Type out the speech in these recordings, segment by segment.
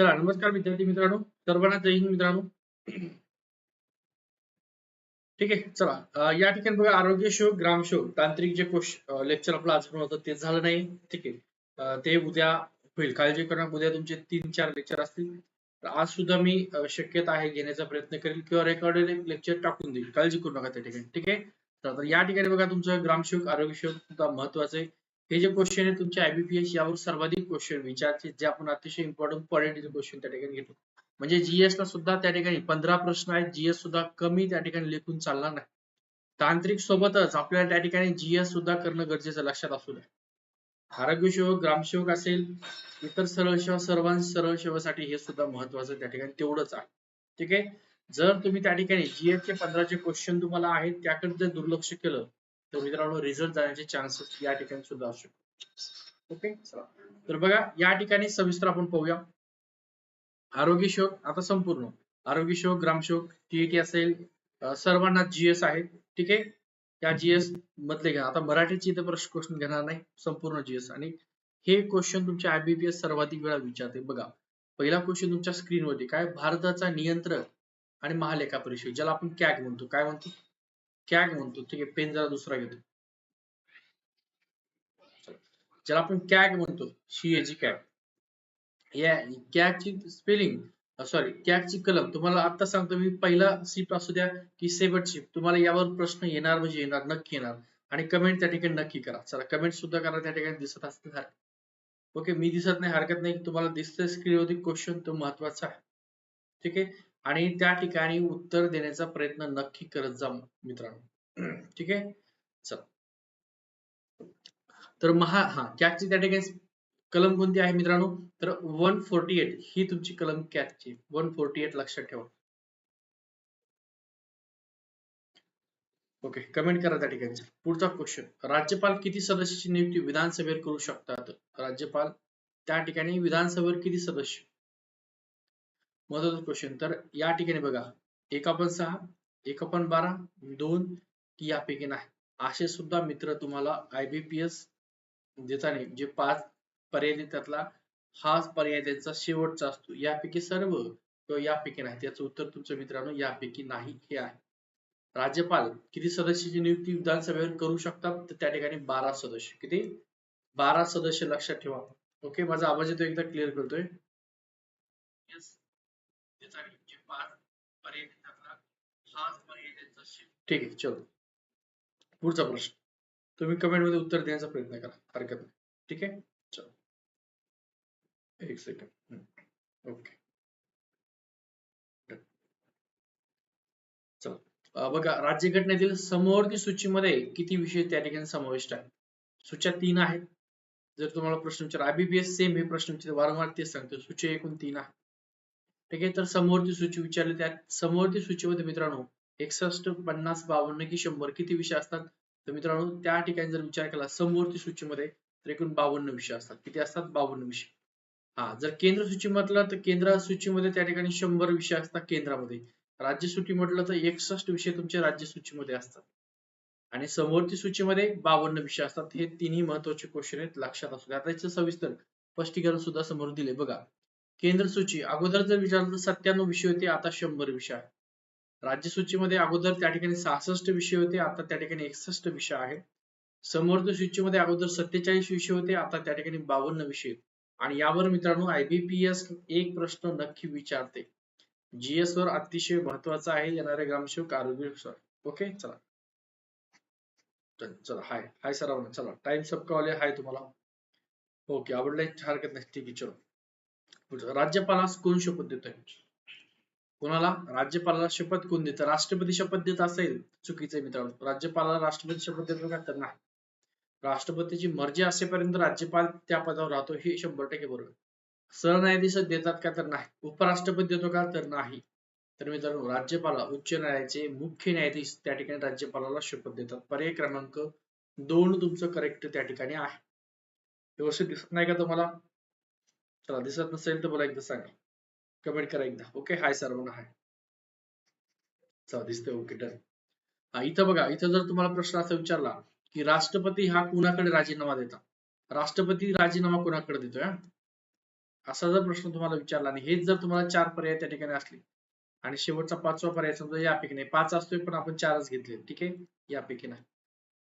चला नमस्कार विद्यार्थी मित्रांनो. सर्वांना जय हिंद मित्रांनो. ठीक आहे चला. या ठिकाणी बघा आरोग्य शोध ग्राम शोध तांत्रिक जे लेक्चर आपलं आज पण होतं ते झालं नाही. ठीक आहे. ते उद्या होईल. काळजी करू उद्या तुमचे तीन चार लेक्चर असतील. तर आज सुद्धा मी शक्यता आहे घेण्याचा प्रयत्न करेल किंवा रेकॉर्डेड लेक्चर टाकून देईल काळजी करू नका त्या ठिकाणी. ठीक आहे? तर या ठिकाणी बघा तुमचं ग्रामशोध आरोग्य शोध सुद्धा महत्वाचं आहे. हे जे क्वेश्चन आहे तुमच्या आयबीपीएस यावर सर्वाधिक क्वेश्चन विचारचे जे आपण अतिशय इम्पॉर्टंट पॉइंट क्वेश्चन त्या ठिकाणी घेतो. म्हणजे जीएस ला सुद्धा त्या ठिकाणी पंधरा प्रश्न आहेत जीएस सुद्धा कमी त्या ठिकाणी लेखून चालणार नाही. तांत्रिक सोबतच आपल्याला त्या ठिकाणी जीएस सुद्धा करणं गरजेचं लक्षात असू द्या. आरोग्य सेवक ग्रामसेवक असेल इतर सरळ सेवा सर्वांच सरळ सेवेसाठी हे सुद्धा महत्वाचं त्या ठिकाणी तेवढंच आहे. ठीक आहे? जर तुम्ही त्या ठिकाणी जीएस चे पंधराचे क्वेश्चन तुम्हाला आहेत त्याकडे जर दुर्लक्ष केलं तर मित्रांनो रिझल्ट जाण्याचे चान्सेस या ठिकाणी सुद्धा असू शकतो ओके तर बघा या ठिकाणी सविस्तर आपण पाहूया. आरोग्य शोक आता संपूर्ण. आरोग्य शोक ग्रामशोक टीईटी असेल सर्वांना जीएस आहे. ठीक आहे? त्या जीएस मधले घ्या. आता मराठीचे इथे प्रश्न क्वेश्चन घेणार नाही. संपूर्ण जीएस आणि हे क्वेश्चन तुमच्या आयबीपीएस सर्वाधिक वेळा विचारते. बघा पहिला क्वेश्चन तुमच्या स्क्रीनवरती काय? भारताचा नियंत्रक आणि महालेखा परिषद ज्याला आपण कॅग म्हणतो. काय म्हणतो? कॅग म्हणतो ठीक आहे पेन जरा दुसरा घेतो ज्याला आपण कॅग म्हणतो सीएजी कॅग या कॅगची स्पेलिंग सॉरी कॅगची कलम? तुम्हाला आता सांगतो मी पहिला शिफ्ट असू द्या की सेवट शिफ्ट तुम्हाला यावर प्रश्न येणार म्हणजे येणार नक्की येणार. आणि कमेंट त्या ठिकाणी नक्की करा. चला कमेंट सुद्धा करा त्या ठिकाणी दिसत असते ओके मी दिसत नाही हरकत नाही तुम्हाला दिसतंय स्क्रीनवरती क्वेश्चन तो महत्त्वाचा आहे. ठीक आहे? आणि त्या ठिकाणी उत्तर देण्याचा प्रयत्न नक्की करत जा मित्रांनो. ठीक आहे? चल. तर महा हा कॅगची त्या ठिकाणी कलम कोणती आहे मित्रांनो? तर वन फोर्टी एट ही तुमची कलम कॅगची वन फोर्टी एट लक्षात ठेवा. ओके कमेंट करा त्या ठिकाणी पुढचा क्वेश्चन. राज्यपाल किती सदस्याची नियुक्ती विधानसभेवर करू शकतात? राज्यपाल त्या ठिकाणी विधानसभेवर किती सदस्य? महत्त्वाचा क्वेश्चन तर या ठिकाणी बघा एक आपण सहा एक आपण बारा दोन यापैकी नाही. असे सुद्धा मित्र तुम्हाला आयबीपीएस देताना जे पाच पर्याय त्यातला हा पर्याय त्यांचा शेवटचा असतो. यापैकी सर्व किंवा यापैकी नाही. त्याचं उत्तर तुमचं मित्रांनो यापैकी नाही हे आहे. राज्यपाल किती सदस्याची नियुक्ती विधानसभेवर करू शकतात? तर त्या ठिकाणी बारा सदस्य. किती? बारा सदस्य लक्षात ठेवा. ओके माझा आवाज येतो एकदा क्लिअर करतोय. ठीक आहे चलो. पुढचा प्रश्न. तुम्ही कमेंटमध्ये उत्तर देण्याचा प्रयत्न करा. हरकत नाही. ठीक आहे? चलो. एक सेकंड ओके चला. बघा राज्यघटनेतील समोरची सूचीमध्ये किती विषय त्या ठिकाणी समाविष्ट आहेत? सूच्या तीन आहेत. जर तुम्हाला प्रश्न विचार आयबीपीएस सेम हे प्रश्न विचार वारंवार तेच सांगतो सूची एकूण तीन आहे. ठीक आहे तर समोरची सूची विचारली त्या समोरची सूचीमध्ये मित्रांनो एकसष्ट पन्नास बावन्न की शंभर किती विषय असतात? तर मित्रांनो त्या ठिकाणी जर विचार केला समोरची सूचीमध्ये तर एकूण बावन्न विषय असतात. किती असतात? बावन्न विषय. हा जर केंद्र सूची म्हटलं तर केंद्र सूचीमध्ये त्या ठिकाणी शंभर विषय असतात केंद्रामध्ये. राज्य सूची म्हटलं तर एकसष्ट विषय तुमच्या राज्य सूचीमध्ये असतात. आणि समोरची सूचीमध्ये बावन्न विषय असतात. हे तिन्ही महत्त्वाचे क्वेश्चन आहेत लक्षात असू द्या. आता सविस्तर स्पष्टीकरण सुद्धा समोर दिले बघा केंद्र सूची अगोदर जर विचारलं तर सत्त्याण्णव विषय होते आता शंभर विषय आहे राज्य सूचीमध्ये अगोदर त्या ठिकाणी सहासष्ट विषय होते आता त्या ठिकाणी एकसष्ट विषय आहेत. समर्थ सूचीमध्ये अगोदर सत्तेचाळीस विषय होते आता त्या ठिकाणी बावन्न विषय आणि यावर मित्रांनो आयबीपीएस एक प्रश्न नक्की विचारते. जीएस वर अतिशय महत्त्वाचा आहे येणारे ग्रामसेवक आरोग्य सर ओके चला. चला हाय हाय सरांना. चला. टाइम सबका हाय तुम्हाला. ओके आवडलं हरकत नाही. ठीक आहे चलो. म्हणजे राज्यपालास कोण शपथ देतोय कोणाला? राज्यपालाला शपथ कोण देतं? राष्ट्रपती शपथ देत असेल चुकीचं मित्रांनो. राज्यपालाला राष्ट्रपती शपथ देतो का तर नाही. राष्ट्रपतीची मर्जी असेपर्यंत राज्यपाल त्या पदावर राहतो हे शंभर टक्के बरोबर. सरन्यायाधीश देतात का तर नाही. उपराष्ट्रपती देतो का तर नाही. तर मित्रांनो राज्यपाला उच्च न्यायालयाचे मुख्य न्यायाधीश त्या ठिकाणी राज्यपालाला शपथ देतात. पर्याय क्रमांक दोन तुमचं करेक्ट त्या ठिकाणी आहे. व्यवस्थित दिसत नाही का तुम्हाला? चला दिसत नसेल तर मला एकदा सांगा. कमेंट करा एकदा. ओके हाय सर्वांना हाय चला दिसतंय ओके डन इथं बघा इथं जर तुम्हाला प्रश्न असा विचारला की राष्ट्रपती हा कुणाकडे राजीनामा देतात राष्ट्रपती राजीनामा कुणाकडे देतोय असा जर प्रश्न तुम्हाला विचारला आणि हेच जर तुम्हाला चार पर्याय त्या ठिकाणी असले आणि शेवटचा पाचवा पर्याय समजा यापैकी नाही पाच असतोय पण आपण चारच घेतले ठीक आहे? यापैकी नाही.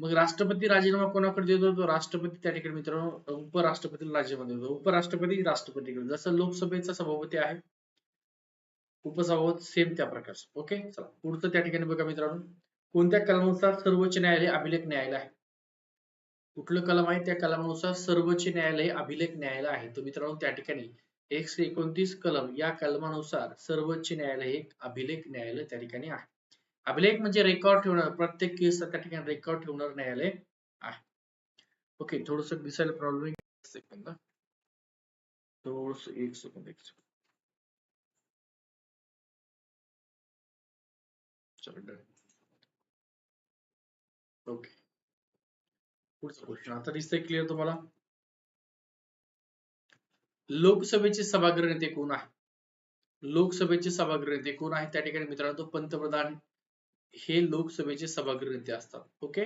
मग राष्ट्रपती राजीनामा कोणाकडे देतो? तो राष्ट्रपती त्या ठिकाणी मित्रांनो उपराष्ट्रपतीला राजीनामा देतो. उपराष्ट्रपती राष्ट्रपतीकडे. जसं लोकसभेचा सभापती आहे उपसभापती सेम त्या प्रकारचं. ओके चला. पुढचं त्या ठिकाणी बघा मित्रांनो. कोणत्या कलमानुसार सर्वोच्च न्यायालय अभिलेख न्यायालय आहे? कुठलं कलम आहे? त्या कलमानुसार सर्वोच्च न्यायालय अभिलेख न्यायालय आहे. तर मित्रांनो त्या ठिकाणी एकशे एकोणतीस कलम या कलमानुसार सर्वोच्च न्यायालय एक अभिलेख न्यायालय त्या ठिकाणी आहे. अभिलेख म्हणजे रेकॉर्ड ठेवणार प्रत्येक केस त्या ठिकाणी रेकॉर्ड ठेवणार न्यायालय आहे. ओके थोडस दिसायला प्रॉब्लेम सेकंद थोडस एक सेकंद एक सेकंद ओके पुढचा क्वेश्चन आता दिसतंय क्लिअर तुम्हाला? लोकसभेचे सभागृह नेते कोण आहे? लोकसभेचे सभागृह नेते कोण आहे? त्या ठिकाणी मित्रांनो तो पंतप्रधान हे लोकसभेचे सभागृह नेते असतात. ओके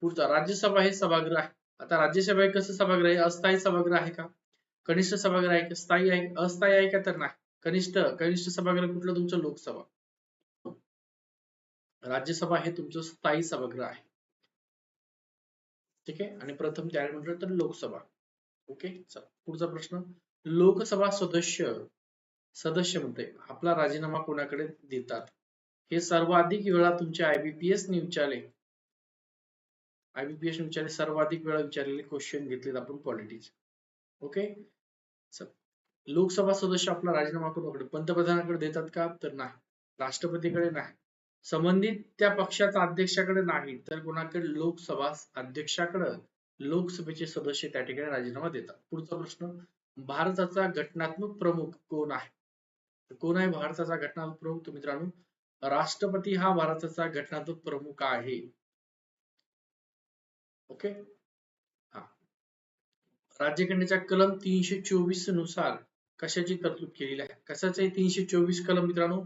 पुढचा राज्यसभा हे सभागृह आहे. आता राज्यसभा हे कसं सभागृह आहे? अस्थायी सभागृह आहे का? कनिष्ठ सभागृह आहे का? स्थायी आहे. अस्थायी आहे का तर नाही. कनिष्ठ कनिष्ठ सभागृह कुठलं? तुमचं लोकसभा. राज्यसभा हे तुमचं स्थायी सभागृह आहे. ठीक आहे? आणि प्रथम त्याला म्हटलं तर लोकसभा. ओके चला. पुढचा प्रश्न. लोकसभा सदस्य सदस्य म्हणते आपला राजीनामा कोणाकडे देतात? हे सर्वाधिक वेळा तुमच्या आयबीपीएस ने विचारले. आयबीपीएस विचारले सर्वाधिक वेळा विचारलेले क्वेश्चन घेतलेत आपण पॉलिटिक्स ओके लोकसभा सदस्य आपला राजीनामा करून पंतप्रधानाकडे देतात का? तर नाही. राष्ट्रपतीकडे नाही. संबंधित त्या पक्षाचा अध्यक्षाकडे नाही. तर कोणाकडे? लोकसभा अध्यक्षाकडे. लोकसभेचे सदस्य त्या ठिकाणी राजीनामा देतात. पुढचा प्रश्न भारताचा घटनात्मक प्रमुख कोण आहे? कोण आहे भारताचा घटनात्मक प्रमुख? तर मित्रांनो राष्ट्रपती हा भारताचा घटनात्मक प्रमुख आहे. ओके हा. राज्यघटनेच्या कलम तीनशे चोवीसनुसार कशाची तरतूद केलेली आहे? कशाचे तीनशे चोवीस कलम मित्रांनो?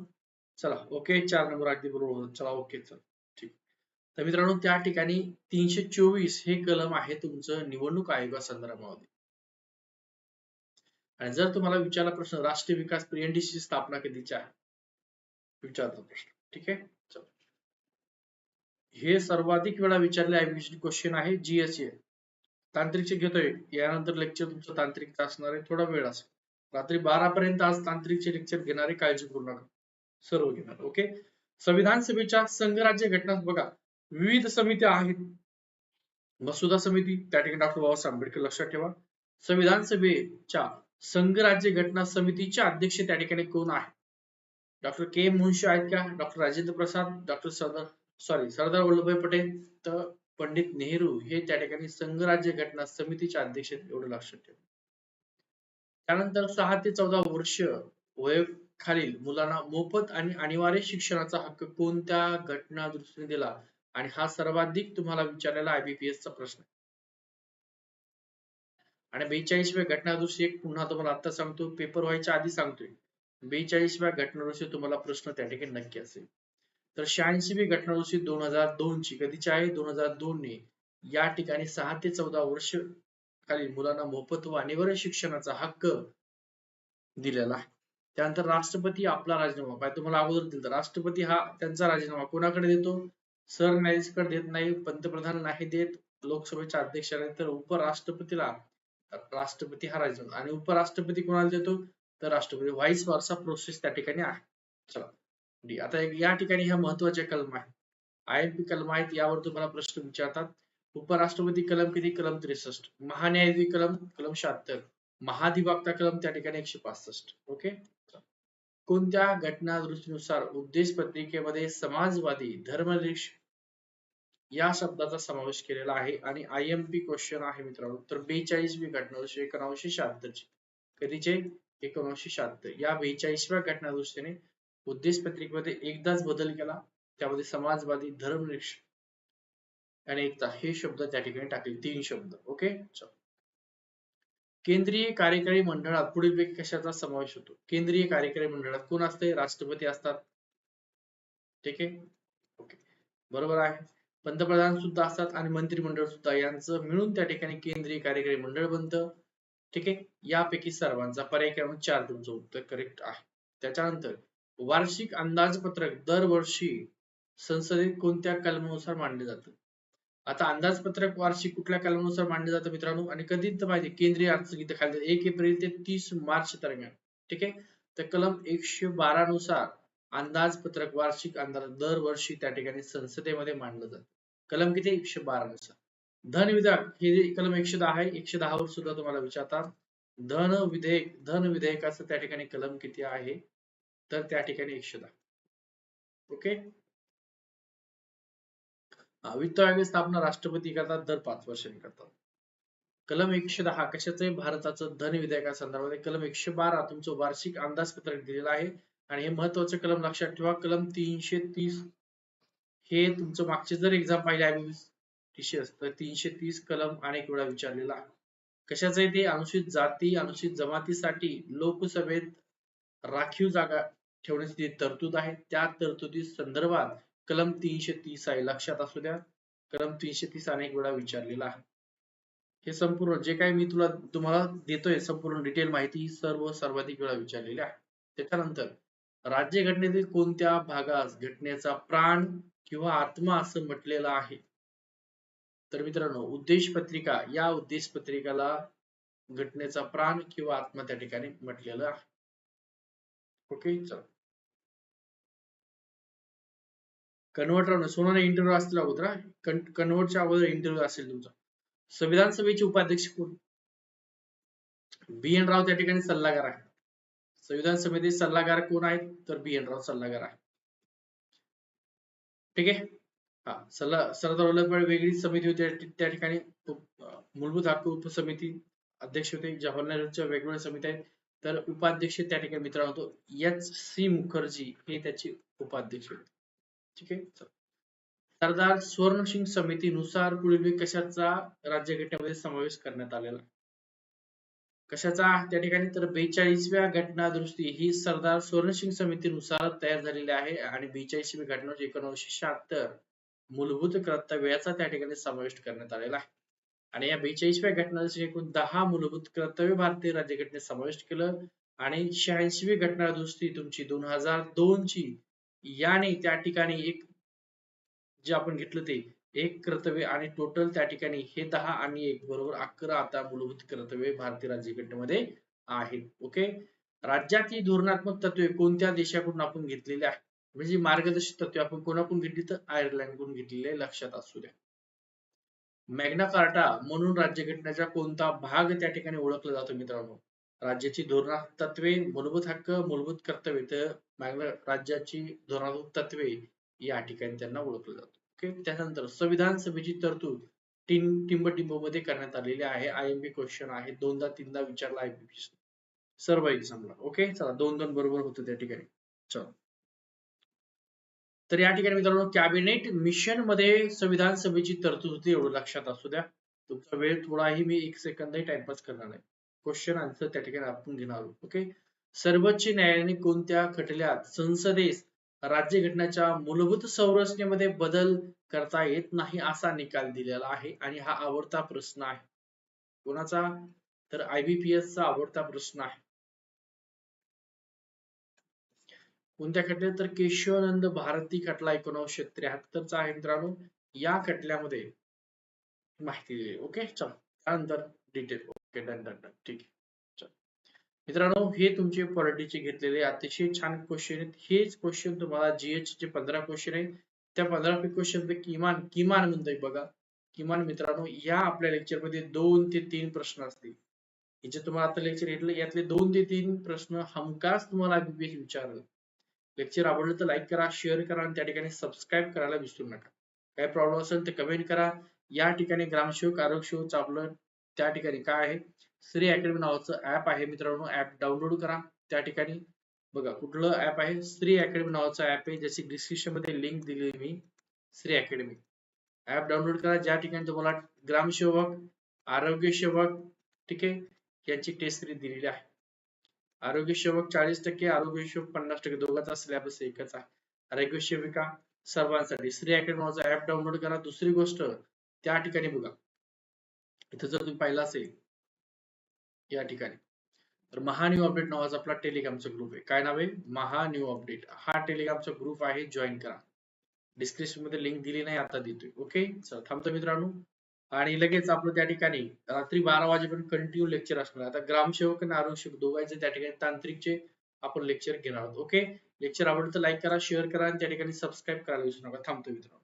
चला ओके चार नंबर अगदी बरोबर चला ओके चल. ठीक. तर मित्रांनो त्या ठिकाणी तीनशे चोवीस हे कलम आहे तुमचं निवडणूक आयोगासंदर्भामध्ये. आणि जर तुम्हाला विचारला प्रश्न राष्ट्रीय विकास ची स्थापना कधीची आहे? विचारतो प्रश्न. ठीक आहे? हे सर्वाधिक वेळा विचारले आयबीसी क्वेश्चन आहे जीएसए तांत्रिकचे घेतोय. यानंतर लेक्चर तुमचं तांत्रिकचं असणार आहे थोडा वेळ असेल. रात्री बारा पर्यंत आज तांत्रिकचे लेक्चर घेणारे काळजी करू नका. सर्व घेणार ओके? संविधान सभेच्या संघराज्य घटना बघा. विविध समित्या आहेत. मसुदा समिती त्या ठिकाणी डॉक्टर बाबासाहेब आंबेडकर लक्षात ठेवा. संविधान सभेच्या संघराज्य घटना समितीचे अध्यक्ष त्या ठिकाणी कोण आहे? डॉक्टर के मुंशी आहेत का? Doctor Rajendra Prasad doctor Sardar sorry Sardar Vallabhbhai Patel तर पंडित नेहरू हे त्या ठिकाणी संघराज्य घटना समितीच्या अध्यक्ष एवढं लक्षात ठेवा. त्यानंतर सहा ते चौदा वर्ष वयखालील मुलांना मोफत आणि अनिवार्य शिक्षणाचा हक्क कोणत्या घटना दृष्टीने दिला? आणि हा सर्वाधिक तुम्हाला विचारलेला आयबीपीएसचा प्रश्न आणि बेचाळीसव्या घटना दृष्टी एक पुन्हा तुम्हाला आता सांगतो पेपर व्हायच्या आधी सांगतोय. बेचाळीसव्या घटना तुम्हाला प्रश्न त्या ठिकाणी नक्की असेल. तर शहाऐंशीवी घटना दोन हजार दोन ची कधीची आहे? दोन हजार दोन ने या ठिकाणी सहा ते चौदा वर्ष खालील मुलांना मोफत व अनिवार्य शिक्षणाचा हक्क दिलेला आहे. त्यानंतर राष्ट्रपती आपला राजीनामा. पाहिजे तुम्हाला अगोदर दिलं राष्ट्रपती हा त्यांचा राजीनामा कोणाकडे देतो? सरन्यायाधीशकडे देत नाही पंतप्रधान नाही देत लोकसभेच्या अध्यक्षाने तर उपराष्ट्रपतीला राष्ट्रपती हा राजीनामा. आणि उपराष्ट्रपती कोणाला देतो? तर राष्ट्रपती व्हाईस वारसा प्रोसेस त्या ठिकाणी आहे. चला. डी आता या ठिकाणी ह्या महत्त्वाच्या कलम आहेत. आय एम पी कलम आहेत यावर तुम्हाला प्रश्न विचारतात. उपराष्ट्रपती कलम किती? कलम त्रेसष्ट. महान्यायाधीश कलम कलम शहात्तर. महाधिवक्ता कलम त्या ठिकाणी एकशे पासष्ट. ओके? कोणत्या घटना दृष्टीनुसार उद्देश पत्रिकेमध्ये समाजवादी धर्मनिरीक्ष या शब्दाचा समावेश केलेला आहे आणि आय एम पी क्वेश्चन आहे मित्रांनो. तर बेचाळीसवी घटना एकोणीसशे शहात्तर ची कधीचे? एकोणीसशे शहात्तर या बेचाळीसव्या घटना दृष्टीने उद्देश पत्रिकेमध्ये एकदाच बदल केला. त्यामध्ये समाजवादी धर्मनिरपेक्ष आणि एकता हे शब्द त्या ठिकाणी टाकले. तीन शब्द. ओके? केंद्रीय कार्यकारी मंडळात पुढील कशाचा समावेश होतो? केंद्रीय कार्यकारी मंडळात कोण असते? राष्ट्रपती असतात. ठीक आहे? ओके. बरोबर आहे. पंतप्रधान सुद्धा असतात आणि मंत्रिमंडळ सुद्धा. यांचं मिळून त्या ठिकाणी केंद्रीय कार्यकारी मंडळ बनतं. ठीक आहे? यापैकी सर्वांचा पर्याय क्रमांक चार तुमचं उत्तर करेक्ट आहे. त्याच्यानंतर वार्षिक अंदाजपत्रक दरवर्षी संसदेत कोणत्या कलमानुसार मांडले जातं? आता अंदाजपत्रक वार्षिक कुठल्या कलमानुसार मांडले जातं मित्रांनो? आणि कधी तर केंद्रीय अर्थसंहिता खाली एक एप्रिल ते तीस मार्च दरम्यान. ठीक आहे? तर कलम एकशे बारा नुसार अंदाजपत्रक वार्षिक अंदाज दरवर्षी त्या ठिकाणी संसदेमध्ये मांडलं जातं. कलम किती? एकशे बारा नुसार. धन विधेयक हे जे कलम एकशे दहा आहे एकशे दहावर सुद्धा तुम्हाला विचारतात. धन विधेयक धन विधेयकाचं त्या ठिकाणी कलम किती आहे? तर त्या ठिकाणी एकशे दहा. ओके? वित्त आयोग स्थापना राष्ट्रपती करतात दर पाच वर्षांनी करतात. कलम एकशे दहा कशाचं भारताचं धन विधेयका संदर्भात कलम एकशे बारा तुमचं वार्षिक अंदाजपत्रक दिलेलं आहे. आणि हे महत्वाचं कलम लक्षात ठेवा. कलम तीनशे तीस हे तुमचं मागचे जर एक्झाम पाहिले आहे तर तीनशे तीस कलम अनेक वेळा विचारलेला आहे. आहे ते? अनुसूचित जाती अनुसूचित जमातीसाठी लोकसभेत राखीव जागा ठेवण्याची तरतूद आहे त्या तरतुदी संदर्भात कलम तीनशे तीस आहे. लक्षात असू द्या. कलम तीनशे तीस अनेक वेळा विचारलेला आहे. हे संपूर्ण जे काही मी तुला तुम्हाला देतोय संपूर्ण डिटेल माहिती सर्व सर्वाधिक वेळा विचारलेली आहे. त्याच्यानंतर राज्य घटनेतील कोणत्या भागास घटनेचा प्राण किंवा आत्मा असं म्हटलेलं आहे? तर मित्रांनो उद्देश पत्रिका या उद्देश पत्रिकाला घटनेचा प्राण किंवा आत्मा त्या ठिकाणी म्हटलेलं आहे. ओके चल. कन्व्हर्टर सोनाने इंटरव्ह्यू असतील अगोदर कन्व्हर्टच्या अगोदर इंटरव्ह्यू असेल तुमचा. संविधान सभेचे उपाध्यक्ष कोण? बी एन राव त्या ठिकाणी सल्लागार आहे संविधान समिती सल्लागार कोण आहेत? तर बी एन राव सल्लागार आहे ठीक आहे? हा सल्ला सरदार वल्लभभाई वेगळी समिती होती त्या ठिकाणी मूलभूत हक्क उपसमिती अध्यक्ष होते जवाहरलाल नेहरूंच्या वेगवेगळ्या समित्या आहेत. तर उपाध्यक्ष त्या ठिकाणी मित्रांनो एच सी मुखर्जी हे त्याचे उपाध्यक्ष होते. ठीक आहे? सरदार स्वर्णसिंग समितीनुसार पुढील कशाचा राज्यघटनेमध्ये समावेश करण्यात आलेला? कशाचा? त्या ठिकाणी तर बेचाळीसव्या घटना दुरुस्ती ही सरदार स्वर्णसिंग समितीनुसार तयार झालेली आहे आणि बेचाळीसवी घटना एकोणीसशे शहात्तर. मूलभूत कर्तव्याचा त्या ठिकाणी समाविष्ट करण्यात आलेला आहे. आणि या बेचाळीसव्या घटना एकूण दहा मूलभूत कर्तव्य भारतीय राज्यघटनेत समाविष्ट केलं आणि शहाऐंशीवी घटना दुरुस्ती तुमची दोन हजार दोन ची. याने त्या ठिकाणी एक जे आपण घेतलं ते एक कर्तव्य आणि टोटल त्या ठिकाणी हे दहा आणि एक बरोबर अकरा आता मूलभूत कर्तव्य भारतीय राज्यघटनेमध्ये आहेत. ओके? राज्याची धोरणात्मक तत्वे कोणत्या देशाकडून आपण घेतलेली आहे म्हणजे मार्गदर्शक तत्वे आपण कोणाकडून घेतली तर आयर्लंडकडून घेतलेले लक्षात असू द्या. मॅग्ना कार्टा म्हणून राज्यघटनेचा कोणता भाग त्या ठिकाणी ओळखला जातो मित्रांनो? राज्याची धोरणात्मक तत्वे मूलभूत हक्क मूलभूत कर्तव्य तर मॅग्ना राज्याची धोरणात्मक तत्वे या ठिकाणी त्यांना ओळखलं जातं. ओके त्यानंतर संविधान सभेची तरतूद टिंब टिंबमध्ये करण्यात आलेली आहे. आय एम बी क्वेश्चन आहे. दोनदा तीनदा विचारला आय सर्व एक्झामला ओके चला दोन दोन बरोबर होतं त्या ठिकाणी. चला. तर या ठिकाणी मित्रांनो कॅबिनेट मिशनमध्ये संविधान सभेची तरतूद होती एवढं लक्षात असू द्या. तुमचा वेळ थोडाही मी एक सेकंदही टाइमपास करणार नाही. क्वेश्चन आन्सर त्या ठिकाणी आपण घेणार आहोत ओके सर्वोच्च न्यायालयाने कोणत्या खटल्यात संसदेस राज्यघटनेच्या मूलभूत संरचनेमध्ये बदल करता येत नाही असा निकाल दिलेला आहे आणि हा आवडता प्रश्न आहे. कोणाचा? तर आयबीपीएस चा आवडता प्रश्न आहे. कोणत्या खटल्यात? तर केशवानंद भारती खटला एकोणीसशे त्र्याहत्तरचा आहे मित्रांनो. या खटल्यामध्ये माहिती दिली. ओके चल. त्यानंतर detail okay done done done ठीक आहे. मित्रांनो हे तुमचे पॉलिटीचे घेतलेले अतिशय छान क्वेश्चन आहेत. हेच क्वेश्चन तुम्हाला जीएच चे पंधरा क्वेश्चन आहेत त्या पंधरा क्वेश्चन किमान किमान म्हणतोय बघा. किमान मित्रांनो या आपल्या लेक्चरमध्ये दोन ते तीन प्रश्न असतील. जे तुम्हाला आता लेक्चर घेतलं यातले दोन ते तीन प्रश्न हमखास तुम्हाला बीपीएस विचारलं. लेक्चर आवडलं तर लाईक करा शेअर करा आणि त्या ठिकाणी सबस्क्राईब करायला विसरू नका. काय प्रॉब्लेम असेल तर कमेंट करा. या ठिकाणी ग्रामसेवक आरोग्य सेवक आपलं त्या ठिकाणी काय आहे? श्री अकॅडमी नावाचं ऍप आहे मित्रांनो. ऍप डाउनलोड करा. त्या ठिकाणी बघा कुठलं ऍप आहे? श्री अकॅडमी नावाचं ऍप आहे. ज्याची डिस्क्रिप्शनमध्ये लिंक दिली मी. श्री अकॅडमी ऍप डाउनलोड करा. ज्या ठिकाणी तुम्हाला ग्रामसेवक आरोग्य सेवक ठीक आहे यांची टेस्ट दिलेली आहे. आरोग्यसेवक चाळीस टक्के आरोग्यसेवक पन्नास टक्के दोघांचा सिलेबस एकच आहे. आरोग्य सेविका सर्वांसाठी. श्री अकॅडमी ऍप डाउनलोड करा. दुसरी गोष्ट त्या ठिकाणी बघा. इथं जर तुम्ही पाहिलं असेल या ठिकाणी. तर महा न्यू अपडेट नावाचा आपला टेलिग्रामचा ग्रुप आहे. काय नाव आहे? Maha new update. हा टेलिग्रामचा ग्रुप आहे. जॉईन करा. डिस्क्रिप्शनमध्ये लिंक दिली नाही आता देतोय. ओके चला थांबतो मित्रांनो. आणि लगेच आपलं त्या ठिकाणी रात्री बारा वाजेपर्यंत कंटिन्यू लेक्चर असणार. आता ग्रामसेवक आणि आरोग्य दोघांचे त्या ठिकाणी तांत्रिकचे आपण लेक्चर घेणार आहोत. ओके लेक्चर आवडलं तर लाईक करा शेअर करा आणि त्या ठिकाणी सबस्क्राईब करायला विसरू नका. थांबतो मित्रांनो.